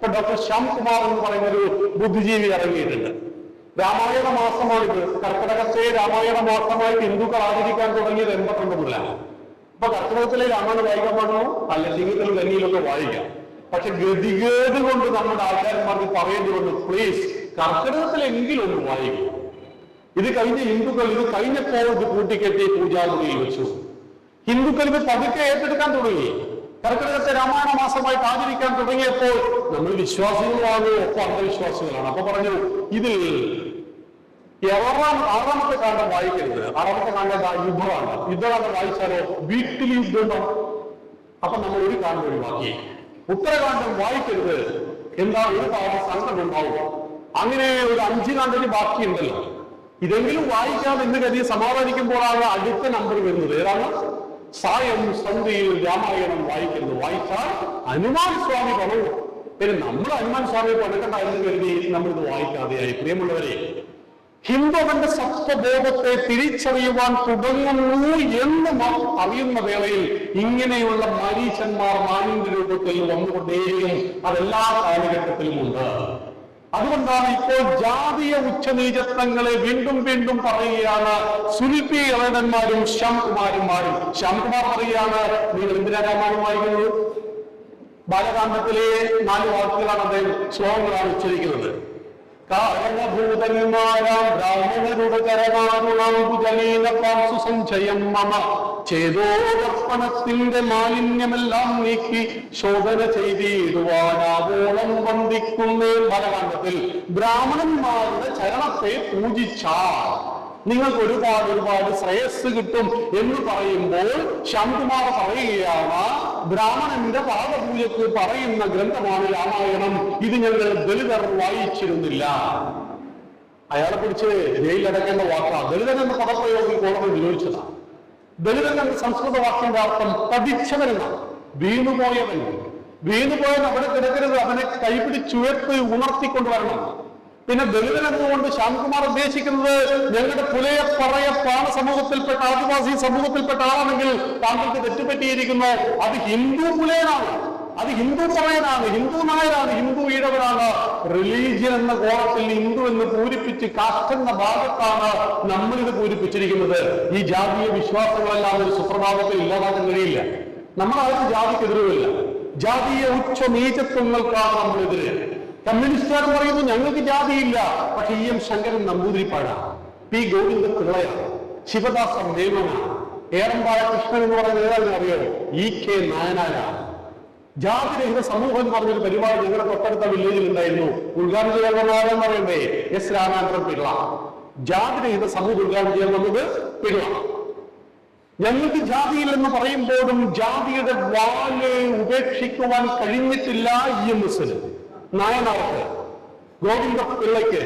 ഇപ്പൊ ഡോക്ടർ ശ്യാം കുമാർ എന്ന് പറയുന്ന ഒരു ബുദ്ധിജീവി ഇറങ്ങിയിട്ടുണ്ട്. രാമായണ മാസമായിട്ട് കർക്കിടകത്തെ രാമായണ മാസമായിട്ട് ഹിന്ദുക്കൾ ആചരിക്കാൻ തുടങ്ങിയത് എൺപത്തൊന്ന് മുതലാണ് ഇപ്പൊ കർക്കിടകത്തിലെ രാമായണം വായിക്കാൻ പാടുന്നു അല്ല ജീവിതത്തിൽ തന്നെയിലൊക്കെ വായിക്കാം. പക്ഷെ ഗതികേട് കൊണ്ട് നമ്മുടെ ആൾക്കാരന്മാർക്ക് പറയേണ്ടി വന്നു പ്ലീസ് കർക്കിടകത്തിലെങ്കിലും ഒന്ന് വായിക്കും. ഇത് കഴിഞ്ഞ ഹിന്ദുക്കൾ ഇത് കഴിഞ്ഞപ്പോൾ ഇത് കൂട്ടിക്കെട്ടി പൂജാമുറിയിൽ വെച്ചു. ഹിന്ദുക്കൾ ഇത് പതുക്കെ ഏറ്റെടുക്കാൻ തുടങ്ങി. കർക്കിടകത്തെ രാമായണ മാസമായിട്ട് ആചരിക്കാൻ തുടങ്ങിയപ്പോൾ നമ്മൾ വിശ്വാസികളാണ് ഒപ്പം അന്ധവിശ്വാസികളാണ്. അപ്പൊ പറഞ്ഞു ഇതിൽ ആറാം ആറാമത്തെ കാണ്ടം വായിക്കരുത്. ആറാമത്തെ കാണ്ടം യുദ്ധമാണ്. യുദ്ധകാന്ഡം വായിച്ചാലോ? വീട്ടിൽ യുദ്ധം. അപ്പൊ നമ്മൾ ഒരു കാണ്ടം ഒഴിവാക്കി. ഉത്തരകാന്ഡം വായിക്കരുത്. എന്താ? ഒരു കാലം സംഘം ഉണ്ടാവും അങ്ങനെ ഒരു അഞ്ച് കാണ്ടന് ബാക്കിയുണ്ടല്ലോ. ഇതെങ്കിലും വായിക്കാതെ എന്ന് കരുതി സമാധാനിക്കുമ്പോഴാണ് അടുത്ത നമ്പർ വരുന്നത്. ഏതാണ്? സായം സന്ധ്യയിൽ രാമായണം വായിക്കുന്നു. വായിച്ചാൽ ഹനുമാൻ സ്വാമി പറഞ്ഞു പിന്നെ നമ്മൾ ഹനുമാൻ സ്വാമിയെ പണക്കണ്ടായിരുന്നു കരുതി നമ്മളിത് വായിക്കാതെയായി. പ്രിയമുള്ളവരെ ഹിന്ദുവന്റെ സത്വബോധത്തെ തിരിച്ചറിയുവാൻ തുടങ്ങുന്നു എന്ന് അറിയുന്ന വേളയിൽ ഇങ്ങനെയുള്ള മരീശന്മാർ മാനിന്റെ രൂപത്തിൽ വന്നുകൊണ്ടേയും അതെല്ലാ കാലഘട്ടത്തിലും ഉണ്ട് അതുകൊണ്ടാണ് ഇപ്പോൾ ജാതീയ ഉച്ചനീചത്വങ്ങളെ വീണ്ടും വീണ്ടും പറയുകയാണ്. സുൽപി ഇളയടന്മാരും ശ്യാംകുമാരന്മാരും ശ്യാംകുമാർ പറയുകയാണ് നിങ്ങൾ എന്തിനാ രാമായണം വായിക്കുന്നത്? ബാലകാന്ഡത്തിലെ നാല് വാക്കുകളാണ് അദ്ദേഹം ശ്ലോകങ്ങളാണ് ഉച്ചരിക്കുന്നത്. സുസഞ്ചയം മമ. മാലിന്യമെല്ലാം നീക്കി ശോധന ചെയ്തിടുവാനാവോളം വന്ദിക്കുന്നേ ഭരകാന്തത്തിൽ ബ്രാഹ്മണന്മാരുടെ ചരണത്തെ പൂജിച്ചാൽ നിങ്ങൾക്ക് ഒരുപാട് ഒരുപാട് ശ്രേയസ് കിട്ടും എന്ന് പറയുമ്പോൾ ശാന്തുമാർ പറയുകയാണ് ബ്രാഹ്മണന്റെ പാദപൂജക്ക് പറയുന്ന ഗ്രന്ഥമാണ് രാമായണം. ഇത് ഞങ്ങൾ ദളിതർ വായിച്ചിരുന്നില്ല. അയാളെ പിടിച്ച് ജയിലടക്കേണ്ട വാക്കാണ് ദളിതൻ എന്ന പദപ്രയോഗം കോടതി നിരോധിച്ചതാണ് ദളിതൻ എന്ന സംസ്കൃത വാക്കിന്റെ അർത്ഥം പഠിച്ചവനെന്നാണ് വീണുപോയവൻ. വീണുപോയവൻ അവിടെ കിടക്കരുത്. അവനെ കൈപിടിച്ചുയർത്ത് ഉണർത്തിക്കൊണ്ടുവരണം. പിന്നെ ദളിതൻ എന്നുകൊണ്ട് ശ്യാംകുമാർ ഉദ്ദേശിക്കുന്നത്? ഞങ്ങളുടെ പുലയ പറയ പാണ സമൂഹത്തിൽപ്പെട്ട ആദിവാസി സമൂഹത്തിൽപ്പെട്ട ആളാണെങ്കിൽ താങ്കൾക്ക് തെറ്റുപറ്റിയിരിക്കുന്നു. അത് ഹിന്ദു പുലയനാണ്. അത് ഹിന്ദു പറയനാണ്. ഹിന്ദു നായരാണ്. ഹിന്ദു ഈഴവനാണ് റിലീജിയൻ എന്ന കോളത്തിൽ ഹിന്ദു എന്ന് പൂരിപ്പിച്ച് കാഷ്ടെന്ന ഭാഗത്താണ് നമ്മളിത് പൂരിപ്പിച്ചിരിക്കുന്നത്. ഈ ജാതീയ വിശ്വാസങ്ങളെല്ലാം ഒരു സുപ്രഭാതത്തിൽ ഇല്ലാതാക്കാൻ കഴിയില്ല. നമ്മൾ ആരും ജാതിക്കെതിരുമില്ല ജാതീയ ഉച്ച നീചത്വങ്ങൾക്കാണ് നമ്മളെതിരെ കമ്മ്യൂണിസ്റ്റുകാർ പറയുന്നു ഞങ്ങൾക്ക് ജാതിയില്ല. പക്ഷെ ഇ എം ശങ്കരൻ നമ്പൂതിരിപ്പാടാണ് പി ഗോവിന്ദ പിള്ളയാണ് ശിവദാസ മേമനാണ് ഏറമ്പായ കൃഷ്ണൻ എന്ന് പറയുന്ന ഏതാണെന്ന് അറിയോ? ഇ കെ നായനാരാണ് ജാതിരഹിത സമൂഹം എന്ന് പറഞ്ഞൊരു പരിപാടി ഞങ്ങളുടെ തൊട്ടടുത്ത വില്ലേജിൽ ഉണ്ടായിരുന്നു. ഉദ്ഘാടനം ചെയ്യാൻ പറയണ്ടേ എസ് രാമാനന്ദൻ പിള്ള. ജാതിരഹിത സമൂഹം ഉദ്ഘാടനം ചെയ്യാൻ വന്നത് പിള്ള. ഞങ്ങൾക്ക് ജാതിയില്ലെന്ന് പറയുമ്പോഴും ജാതിയുടെ വാൽ ഉപേക്ഷിക്കുവാൻ കഴിഞ്ഞിട്ടില്ല ഇ എം എസിന് നായനാർക്ക് ഗോവിന്ദ പിള്ളയ്ക്ക്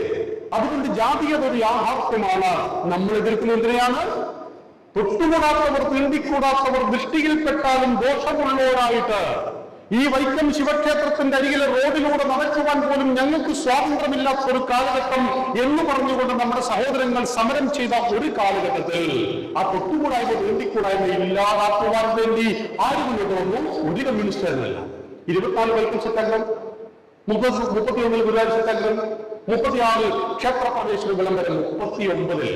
അതുകൊണ്ട് ജാതീയത ഒരു യാഥാർത്ഥ്യമാണ് നമ്മൾ എതിർക്കുന്ന എന്തിനെയാണ് തൊട്ടുകൂടാത്തവർ തീണ്ടിക്കൂടാത്തവർ ദൃഷ്ടിയിൽപ്പെട്ടാലും ദോഷമുള്ളവരായിട്ട് ഈ വൈക്കം ശിവക്ഷേത്രത്തിന്റെ അരികിലെ റോഡിലൂടെ നടക്കുവാൻ പോലും ഞങ്ങൾക്ക് സ്വാതന്ത്ര്യമില്ലാത്ത ഒരു കാലഘട്ടം എന്ന് പറഞ്ഞുകൊണ്ട് നമ്മുടെ സഹോദരങ്ങൾ സമരം ചെയ്ത ഒരു കാലഘട്ടത്തിൽ ആ തൊട്ടുകൂടായ്മ തീണ്ടിക്കൂടായ്മ ഇല്ലാതാക്കുവാൻ വേണ്ടി ആരും കൊണ്ടുവന്നു വന്നു. ഒരു കമ്മ്യൂണിസ്റ്റുകാരനല്ല ഇരുപത്തിനാല് വൈക്കം സത്യാഗ്രഹം. മുപ്പത് മുപ്പത്തിയൊന്നിൽ ഗുരുവായൂർ മുപ്പത്തിയാറ് ക്ഷേത്ര പ്രവേശന വിളംബരം മുപ്പത്തി ഒമ്പതിൽ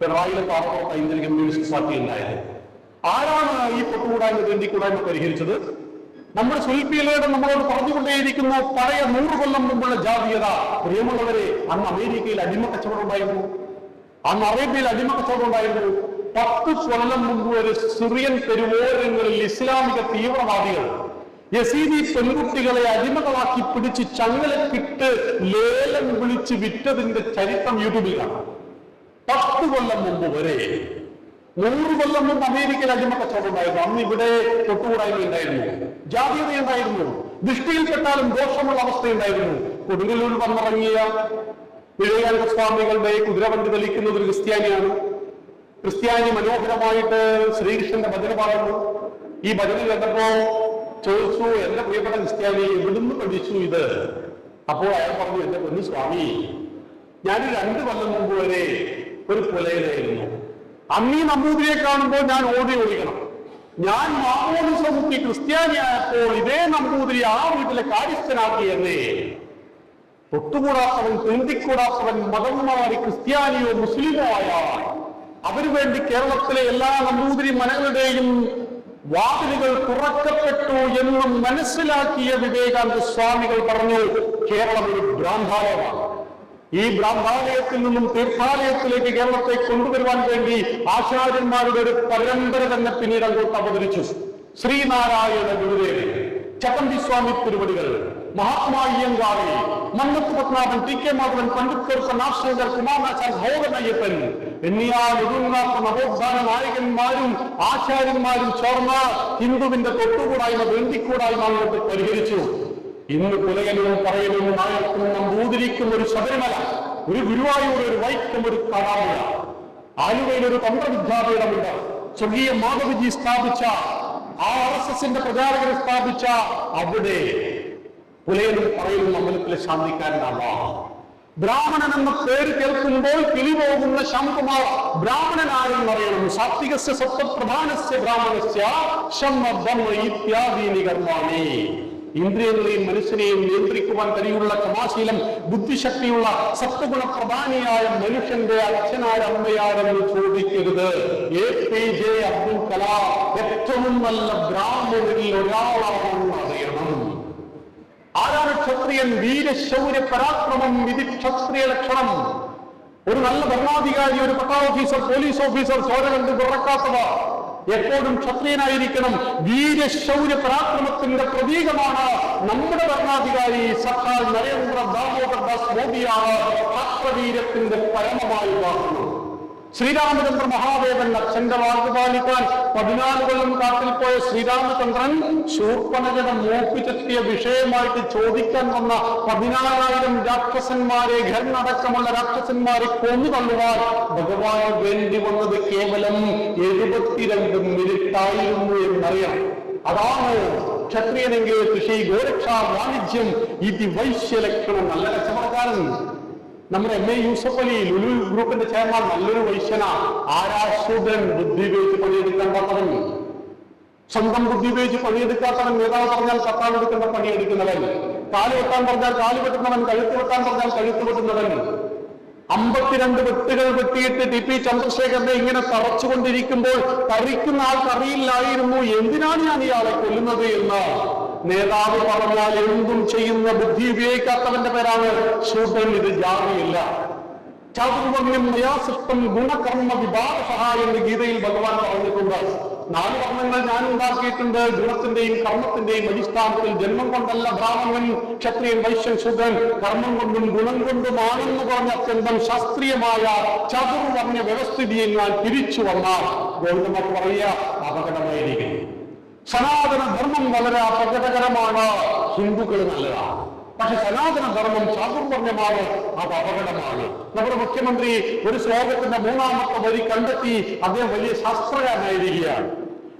പിണറായിയിലെ പാറപ്പുറത്ത് ഇന്ത്യൻ കമ്മ്യൂണിസ്റ്റ് പാർട്ടി ഉണ്ടായത് ആരാണ് ഈ പൊട്ടുകൂടായ്മ തെണ്ടിക്കൂടായ്മ പരിഹരിച്ചത്? നമ്മുടെ സുൽപിയിലൂടെ നമ്മളോട് പറഞ്ഞുകൊണ്ടേയിരിക്കുന്ന പഴയ നൂറ് കൊല്ലം മുമ്പുള്ള ജാതീയത. പ്രിയമുള്ളവരെ അന്ന് അമേരിക്കയിൽ അടിമ കച്ചവടം ഉണ്ടായിരുന്നു അന്ന് അറേബ്യയിൽ അടിമ കച്ചവടം ഉണ്ടായിരുന്നു പത്ത് കൊല്ലം മുമ്പ് ഒരു സിറിയൻ തെരുവോരങ്ങളിൽ ഇസ്ലാമിക തീവ്രവാദികൾ യസീദി പെൺകുട്ടികളെ അടിമകളാക്കി പിടിച്ച് ചങ്ങലക്കിട്ട് ലേലം വിളിച്ച് വിറ്റതിന്റെ ചരിത്രം യൂട്യൂബിൽ കാണാം പത്ത് കൊല്ലം മുമ്പ് വരെ നൂറ് കൊല്ലം മുമ്പ് അമേരിക്കയിൽ അടിമ കച്ചവടം ഉണ്ടായിരുന്നു. അന്ന് ഇവിടെ തൊട്ടുകൂടായ്മ ഉണ്ടായിരുന്നു. ജാതീയത ഉണ്ടായിരുന്നു. ദൃഷ്ടിയിൽപ്പെട്ടാലും ദോഷമുള്ള അവസ്ഥയുണ്ടായിരുന്നു. കൊടുങ്ങല്ലൂർ വന്നിറങ്ങിയ വിവേകാനന്ദ സ്വാമികളുടെ കുതിരവണ്ടി തെളിക്കുന്നത് ഒരു ക്രിസ്ത്യാനിയാണ്. ക്രിസ്ത്യാനി മനോഹരമായിട്ട് ശ്രീകൃഷ്ണന്റെ ഭജന പാടുന്നു. ഈ ഭജന കേട്ടപ്പോ ചോദിച്ചു എന്റെ പ്രിയപ്പെട്ട ക്രിസ്ത്യാനി എവിടുന്ന് പഠിച്ചു ഇത്. അപ്പോൾ അയാൾ പറഞ്ഞു എന്റെ പൊന്നു സ്വാമി ഞാൻ രണ്ട് കൊല്ലം മുമ്പ് വരെ ഒരു പുലയിലായിരുന്നു അന്നീ നമ്പൂതിരിയെ കാണുമ്പോൾ ഞാൻ ഓടി ഓടിക്കണം. ഞാൻ മാമോദിസം മുക്കി ക്രിസ്ത്യാനിയായപ്പോൾ ഇതേ നമ്പൂതിരി ആ വീട്ടിലെ കാര്യസ്ഥനാക്കിയെന്നേ തൊട്ടുകൂടാത്തവൻ തീണ്ടിക്കൂടാത്തവൻ മതം മാറി ക്രിസ്ത്യാനിയോ മുസ്ലിമോ ആയാൽ അവന് വേണ്ടി കേരളത്തിലെ എല്ലാ നമ്പൂതിരി മനകളുടെയും വാതിലുകൾ തുറക്കപ്പെട്ടു എന്നും മനസ്സിലാക്കിയ വിവേകാനന്ദ സ്വാമികൾ പറഞ്ഞു കേരളം ഒരു ഭ്രാന്താലയമാണ് ഈ ഭ്രാന്താലയത്തിൽ നിന്നും തീർത്ഥാലയത്തിലേക്ക് കേരളത്തെ കൊണ്ടുവരുവാൻ വേണ്ടി ആചാര്യന്മാരുടെ ഒരു പരമ്പര തന്നെ പിന്നീട് അങ്ങോട്ട് അവതരിച്ചു. ശ്രീനാരായണ ഗുരുദേവൻ ചട്ടമ്പി സ്വാമി തിരുവടികൾ മഹാത്മാ അയ്യങ്കാളി മന്നത്ത് പത്മനാഭൻ ടി കെ മാധവൻ പണ്ഡിറ്റ് നാശങ്കർ കുമാരനാശാൻ ഭോഗൻ അയ്യപ്പൻ എന്നിയാൽ ഒതുങ്ങാത്ത നവോത്ഥാന നായകന്മാരും ആചാര്യന്മാരും ചേർന്ന് ഹിന്ദുവിന്റെ തൊട്ടുകൂടായ്മ വേണ്ടിക്കൂടായ്മ അങ്ങോട്ട് പരിഹരിച്ചു. ഇന്ന് പുലയനും പറയലും നായർക്കും നമ്പൂതിരിക്കും ഒരു ശബരിമല ഒരു ഗുരുവായൂർ ഒരു വൈക്കം ഒരു കടാമല. ആലുവയിൽ ഒരു തന്ത്രവിദ്യാപീഠമുണ്ട് സ്വർഗീയ മാധവജി സ്ഥാപിച്ച ആ ആർ എസ് എസിന്റെ പ്രചാരകരെ സ്ഥാപിച്ച അവിടെ പുലയനും പറയലും അമ്പലത്തിലെ ശാന്തിക്കാരനാവാം. ബ്രാഹ്മണൻ എന്ന പേര് കേൾക്കുമ്പോൾ കിളിപോകുന്ന ശംകുമാർ ബ്രാഹ്മണനാരെന്ന് അറിയണം സാത്വികസ്യ സത്വപ്രധാനസ്യ ബ്രാഹ്മണസ്യ ഇത്യാദീനി കർമാണി ഇന്ദ്രിയങ്ങളെയും മനുഷ്യനെയും നിയന്ത്രിക്കുവാൻ കഴിയുള്ള ക്ഷമാശീലം ബുദ്ധിശക്തിയുള്ള സത്വഗുണ പ്രധാനിയായ മനുഷ്യന്റെ അച്ഛനായ അമ്മയാരെന്ന് ചോദിക്കരുത്. A P J Abdul Kalam ഏറ്റവും നല്ല ബ്രാഹ്മണരിൽ അറിയണം ആരാണ് ക്ഷത്രിയൻ? വീരശൗര്യ പരാക്രമം വിധി ക്ഷത്രിയ ലക്ഷണം. ഒരു നല്ല ഭരണാധികാരി ഒരു പട്ടാ ഓഫീസർ പോലീസ് ഓഫീസർ ചോര കണ്ട് എപ്പോഴും ക്ഷത്രിയനായിരിക്കണം. വീരശൗര്യ പരാക്രമത്തിന്റെ പ്രതീകമാണ് നമ്മുടെ ഭരണാധികാരി സർക്കാർ നരേന്ദ്ര ദാമോദർ ദാസ് മോദിയാണ് ക്ഷത്രവീരത്തിന്റെ പരമമായി ഉദാഹരണം. ശ്രീരാമചന്ദ്ര മഹാദേവൻ അച്ഛന്റെ വാക്ക് പാലിക്കാൻ പതിനാല് കൊല്ലം കാട്ടിൽ പോയ ശ്രീരാമചന്ദ്രൻ ശൂർപ്പണകയുടെ മോപ്പിച്ചെത്തിയ വിഷയമായിട്ട് ചോദിക്കാൻ വന്ന പതിനാലായിരം രാക്ഷസന്മാരെ ഘരനടക്കമുള്ള രാക്ഷസന്മാരെ കൊന്നു തള്ളുവാൻ ഭഗവാൻ വേണ്ടി വന്നത് കേവലം എഴുപത്തിരണ്ട് മിനിറ്റായിരുന്നു എന്നറിയാം. അതാണ് ക്ഷത്രിയനെങ്കിൽ കൃഷി ഗോരക്ഷാ വാണിജ്യം ഇതി വൈശ്യലക്ഷണം നല്ല കച്ചവടക്കാരൻ നമ്മുടെ എം എ യൂസഫ് അലി ലുലു ഗ്രൂപ്പിന്റെ ചെയർമാൻ നല്ലൊരു വൈശ്യന. ആരാശുതൻ ബുദ്ധി ഉപയോഗിച്ച് പണിയെടുക്കാൻ പറഞ്ഞു സ്വന്തം ബുദ്ധി ഉപയോഗിച്ച് പണിയെടുക്കാത്തവൻ നേതാവ് പറഞ്ഞാൽ കത്താൻ എടുക്കുന്ന പണിയെടുക്കുന്നവൻ. കാൽ വെട്ടാൻ പറഞ്ഞാൽ കാൽ വെട്ടുന്നവൻ കഴുത്ത് വെട്ടാൻ പറഞ്ഞാൽ കഴുത്ത് വെട്ടുന്നവൻ. അമ്പത്തിരണ്ട് വെട്ടുകൾ വെട്ടിയിട്ട് ടി പി ചന്ദ്രശേഖരനെ ഇങ്ങനെ തറച്ചുകൊണ്ടിരിക്കുമ്പോൾ തറിക്കുന്ന ആൾക്കറിയില്ലായിരുന്നു. എന്തിനാണ് ഞാൻ ഇയാളെ കൊല്ലുന്നത് എന്ന്? നേതാവ് പറഞ്ഞാൽ എന്തും ചെയ്യുന്ന ബുദ്ധി ഉപയോഗിക്കാത്തവന്റെ പേരാണ് ശൂദ്രൻ ഇത് ജാതിയില്ല ചാതുർവർണ്യം മയാസൃഷ്ടം ഗുണകർമ്മ വിഭാഗസഹ എന്ന് ഗീതയിൽ ഭഗവാൻ പറഞ്ഞിട്ടുണ്ട്. നാല് വർണങ്ങൾ ഞാൻ ഉണ്ടാക്കിയിട്ടുണ്ട്. ഗുണത്തിന്റെയും കർമ്മത്തിന്റെയും അടിസ്ഥാനത്തിൽ ജന്മം കൊണ്ടല്ല ബ്രാഹ്മണൻ ക്ഷത്രിയൻ വൈശ്യൻ ശുദ്ധൻ കർമ്മം കൊണ്ടും ഗുണം കൊണ്ടുമാണെന്ന് പറഞ്ഞ അത്യന്തം ശാസ്ത്രീയമായ ചതുർവർണ വ്യവസ്ഥിതിയിൽ ഞാൻ തിരിച്ചു വന്നാൽ ഗൗതമർ പറയുക അപകടമായിരിക്കുന്നു സനാതന ധർമ്മം വളരെ അപകടകരമാണ്. ഹിന്ദുക്കൾ നല്ലതാണ്. പക്ഷെ സനാതന ധർമ്മം ചാതുർവർണമാണ് അത് അപകടമാണ്. നമ്മുടെ മുഖ്യമന്ത്രി ഒരു ശ്ലോകത്തിന്റെ മൂന്നാമത്തെ വരി കണ്ടെത്തി അദ്ദേഹം വലിയ ശാസ്ത്രകാരനായിരിക്കുകയാണ്.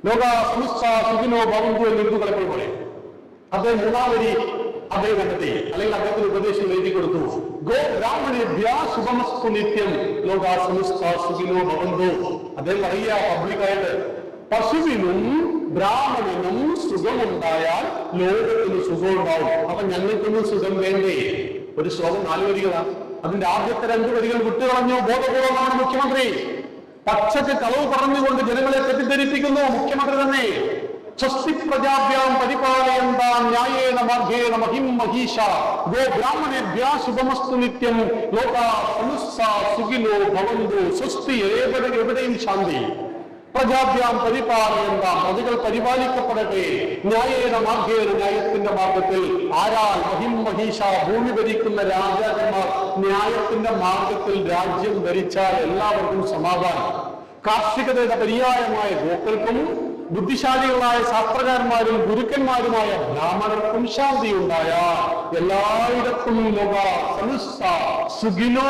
ലോക സമസ്ത സുഖിനോ ഭവന്തു എന്ന് ഹിന്ദുക്കളെ പോലെ അദ്ദേഹം മൂന്നാം വരി അദ്ദേഹം കണ്ടെത്തി. അല്ലെങ്കിൽ അദ്ദേഹത്തിന് ഉപദേശം എഴുതി കൊടുത്തു. ഗോ ബ്രാഹ്മണേഭ്യ ശുഭമസ്തു നിത്യം ലോക സമസ്ത സുഖിനോ ഭവന്തു. അദ്ദേഹം പറയുക പബ്ലിക്കായിട്ട് പശുവിനും ബ്രാഹ്മണനും സുഖമുണ്ടായാൽ ലോകത്തിന് സുഖമുണ്ടാവും. അപ്പൊ ഞങ്ങൾക്കൊന്നും സുഖം വേണ്ടേ? ഒരു ശ്ലോകം നാല് വരികളാണ് അതിന്റെ ആദ്യത്തെ രണ്ട് വരികൾ വിട്ടുകളഞ്ഞു. ബോധപൂർവമാണ് മുഖ്യമന്ത്രി. പച്ചക്ക് കളവ് പറഞ്ഞുകൊണ്ട് ജനങ്ങളെ തെറ്റിദ്ധരിപ്പിക്കുന്നു മുഖ്യമന്ത്രി തന്നെ. സ്വസ്തി പ്രജാഭ്യാം പരിപാലയന്താം ന്യായേന മാർഗേണ മഹിം മഹീഷ ഗോ ബ്രാഹ്മണേഭ്യാ ശുഭമസ്തു നിത്യം. ലോകാ സുഖിനോ ഭവന്തു. സ്വസ്തി എവിടെ എവിടെയും ശാന്തി. പ്രജാഭ്യാം പരിപാലയന്ത. പ്രതികൾ പരിപാലിക്കപ്പെടട്ടെ. ന്യായേന മാർഗേന ന്യായത്തിന്റെ മാർഗത്തിൽ ആരാൽ മഹിം മഹീഷ ഭൂമി ഭരിക്കുന്ന രാജാക്കന്മാർ ന്യായത്തിന്റെ മാർഗത്തിൽ രാജ്യം ഭരിച്ചാൽ എല്ലാവർക്കും സമാധാനം. കാർഷികതയുടെ പര്യായമായ ഗോക്കൾക്കും ബുദ്ധിശാലികളായ ശാസ്ത്രകാരന്മാരും ഗുരുക്കന്മാരുമായ ബ്രാഹ്മണർക്കും ശാന്തി ഉണ്ടായ എല്ലായിടത്തും സുഖിനോ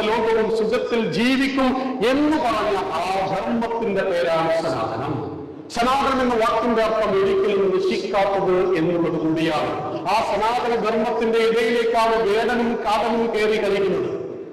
ലോകവും സുഖത്തിൽ ജീവിക്കും എന്ന് പറഞ്ഞ ആ ധർമ്മത്തിന്റെ പേരാണ് സനാതനം. സനാതനം എന്ന വാക്കിന്റെ അർത്ഥം ഒരിക്കലും നശിക്കാത്തത് എന്നുള്ളത് കൂടിയാണ്. ആ സനാതന ധർമ്മത്തിന്റെ ഇടയിലേക്കാണ് വേദനും കാതനും കയറി കളിക്കുന്നത്